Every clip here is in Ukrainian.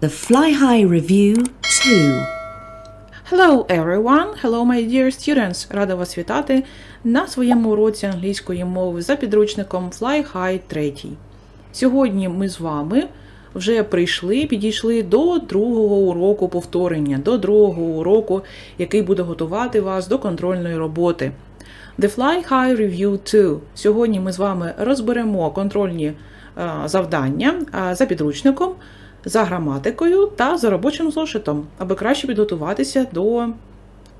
The Fly High Review 2. Hello everyone! Hello my dear students! Рада вас вітати на своєму уроці англійської мови за підручником Fly High 3. Сьогодні ми з вами вже прийшли, підійшли до другого уроку повторення, до другого уроку, який буде готувати вас до контрольної роботи. The Fly High Review 2. Сьогодні ми з вами розберемо контрольні завдання за підручником, за граматикою та за робочим зошитом, аби краще підготуватися до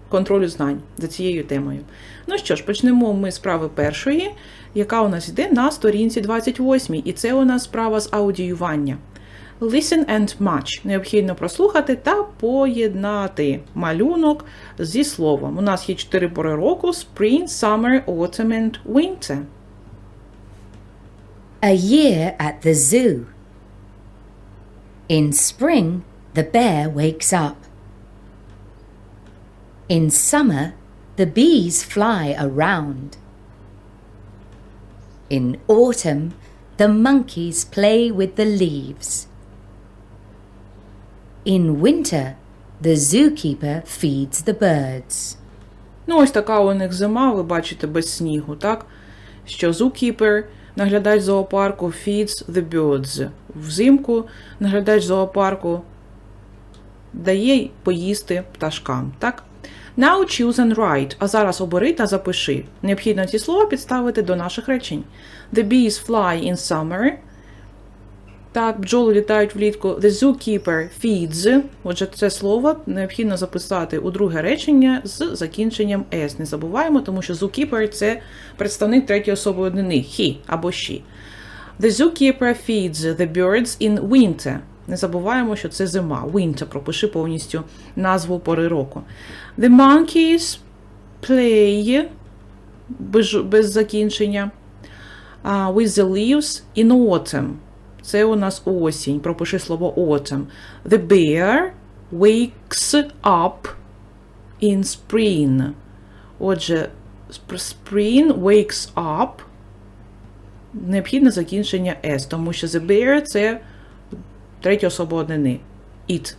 контролю знань за цією темою. Ну що ж, почнемо ми з прави першої, яка у нас йде на сторінці 28, і це у нас справа з аудіювання. Listen and match. Необхідно прослухати та поєднати малюнок зі словом. У нас є чотири пори року: Spring, Summer, Autumn and Winter. A year at the zoo. In spring, the bear wakes up. In summer, the bees fly around. In autumn, the monkeys play with the leaves. In winter, the zookeeper feeds the birds. Ну, ось така у них зима, ви бачите, без снігу, так? Що zookeeper, наглядач зоопарку, feeds the birds. Взимку наглядач зоопарку дає поїсти пташкам, так? Now choose and write. А зараз обери та запиши. Необхідно ці слова підставити до наших речень. The bees fly in summer. Так, бджоли літають влітку. The zookeeper feeds. Отже, це слово необхідно записати у друге речення з закінченням s. Не забуваємо, тому що zookeeper – це представник третьої особи однини he або she. The zookeeper feeds the birds in winter. Не забуваємо, що це зима. Winter. Пропиши повністю назву пори року. The monkeys play без, без закінчення. Uh, with the leaves in autumn. Це у нас осінь. Пропиши слово autumn. The bear wakes up in spring. Отже, spring wakes up. Необхідне закінчення S, тому що the bear це третя особа однини. It.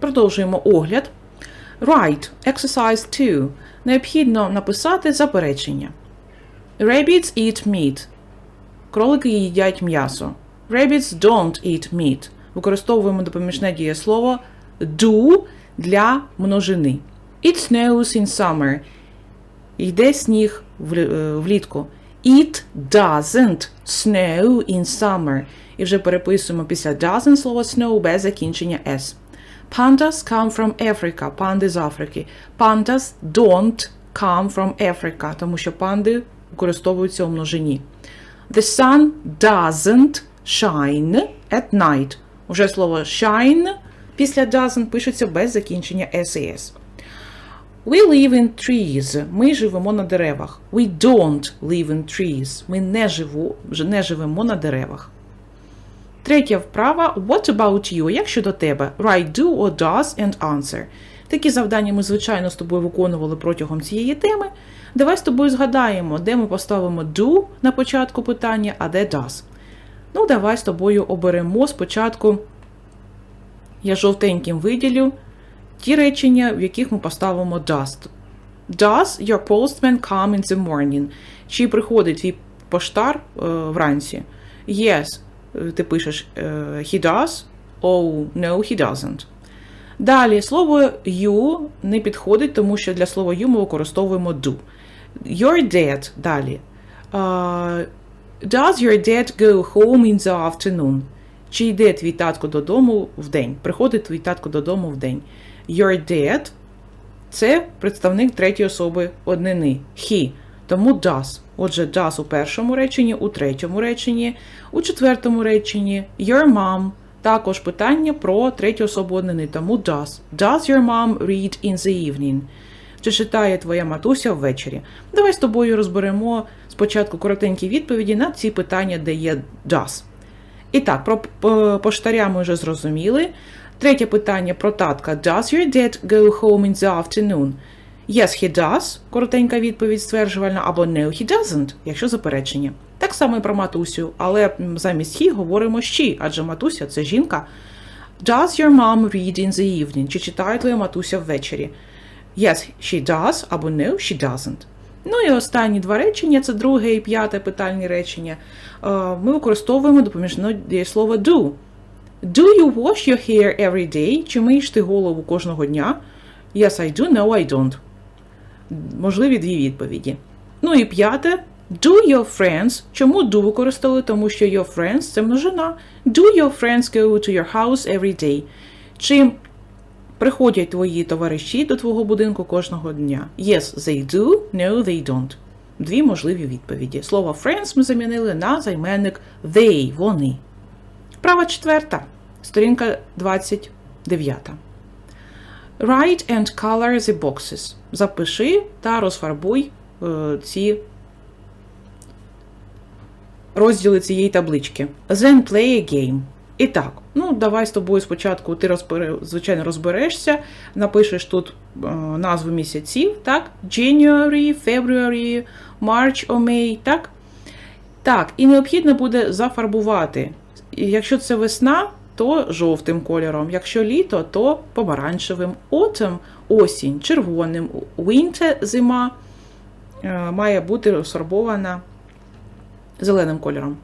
Продовжуємо огляд. Right. Exercise 2. Необхідно написати заперечення. Rabbits eat meat. Кролики їдять м'ясо. Rabbits don't eat meat. Використовуємо допоміжне дієслово do для множини. It snows in summer. Йде сніг е, влітку. It doesn't snow in summer. І вже переписуємо після doesn't слово snow без закінчення s. Pandas come from Africa. Панди з Африки. Pandas don't come from Africa, тому що панди використовуються у множині. The sun doesn't shine at night. Уже слово shine після doesn't пишеться без закінчення s і s. We live in trees. Ми живемо на деревах. We don't live in trees. Ми не, живу, не живемо на деревах. Третя вправа What about you? Як щодо тебе? Write do or does and answer. Такі завдання ми, звичайно, з тобою виконували протягом цієї теми. Давай з тобою згадаємо, де ми поставимо do на початку питання, а де does. Ну, давай з тобою оберемо спочатку. Я жовтеньким виділю ті речення, в яких ми поставимо does. Does your postman come in the morning? Чи приходить твій поштар е, вранці? Yes, е, ти пишеш е, he does. Oh, no, he doesn't. Далі слово you не підходить, тому що для слова you ми використовуємо do. Your dad далі. Uh, does your dad go home in the afternoon? Чи йде твій татко додому в день? Приходить твій татко додому в день. Your dad це представник третьої особи однини. He. Тому does. Отже, does у першому реченні, у третьому реченні, у четвертому реченні. Your mom. Також питання про третю особу однини. Тому does. Does your mom read in the evening? Чи читає твоя матуся ввечері? Давай з тобою розберемо спочатку коротенькі відповіді на ці питання, де є does. І так, про поштаря ми вже зрозуміли. Третє питання про татка. Does your dad go home in the afternoon? Yes, he does. Коротенька відповідь стверджувальна, або no, he doesn't, якщо заперечення. Так само і про матусю, але замість he говоримо she, адже матуся це жінка. Does your mom read in the evening? Чи читає твоя матуся ввечері? Yes, she does, або no, she doesn't. Ну і останні два речення це друге і п'яте питальні речення. Е, Ми використовуємо допоміжне дієслово do. Do you wash your hair every day? Чи миєш ти голову кожного дня? Yes, I do. No, I don't. Можливі дві відповіді. Ну і п'яте. Do your friends. Чому do використали? Тому що your friends це множина. Do your friends go to your house every day? Чи приходять твої товариші до твого будинку кожного дня? Yes, they do. No, they don't. Дві можливі відповіді. Слово friends ми замінили на займенник they, вони. Права четверта. Сторінка 29. Write and color the boxes. Запиши та розфарбуй е, ці розділи цієї таблички. Then play a game. І так, ну давай з тобою спочатку ти розбере, звичайно розберешся, напишеш тут е, назву місяців, так? January, February, March or May, так? Так, і необхідно буде зафарбувати. І Якщо це весна, то жовтим кольором, якщо літо, то помаранчевим, autumn – осінь, червоним, winter – зима е, має бути розфарбована зеленим кольором.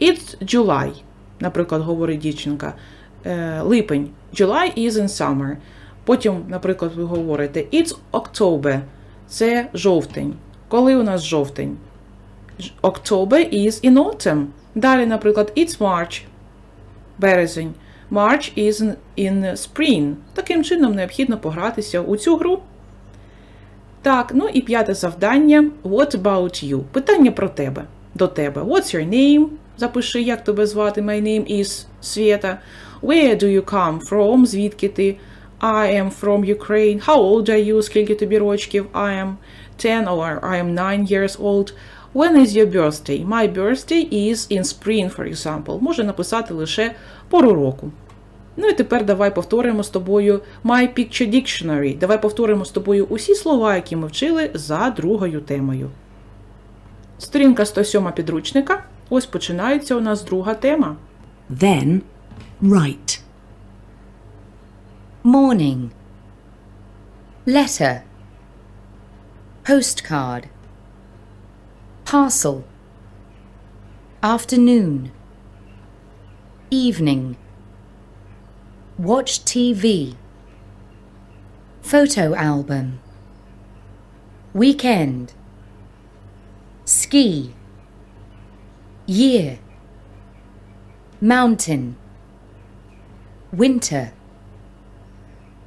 It's July, наприклад, говорить дівчинка. Е, Липень. July is in summer. Потім, наприклад, ви говорите It's October. Це жовтень. Коли у нас жовтень? October is in autumn. Далі, наприклад, It's March. Березень. March is in- in spring. Таким чином необхідно погратися у цю гру. Так, ну і п'яте завдання. What about you? Питання про тебе. До тебе. What's your name? Запиши, як тебе звати. My name is Свєта. Where do you come from? Звідки ти? I am from Ukraine. How old are you? Скільки тобі рочків? I am 10 or I am 9 years old. When is your birthday? My birthday is in spring, for example. Може написати лише пору року. Ну і тепер давай повторимо з тобою My Picture Dictionary. Давай повторимо з тобою усі слова, які ми вчили за другою темою. Сторінка 107 підручника. Ось починається у нас друга тема. Then write. morning, letter, postcard, parcel, afternoon, evening, watch TV, photo album, weekend, ski, year, mountain, winter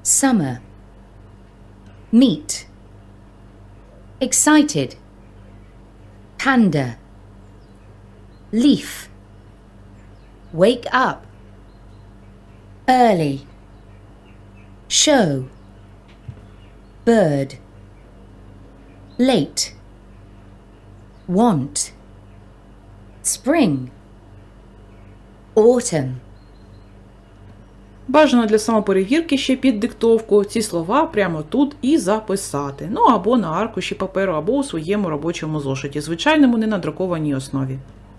summer, meet, excited, panda, leaf, wake up, early, show, bird, late, want, spring, autumn. Бажано для самоперевірки ще під диктовку ці слова прямо тут і записати. Ну або на аркуші паперу, або у своєму робочому зошиті, звичайному ненадрукованій основі.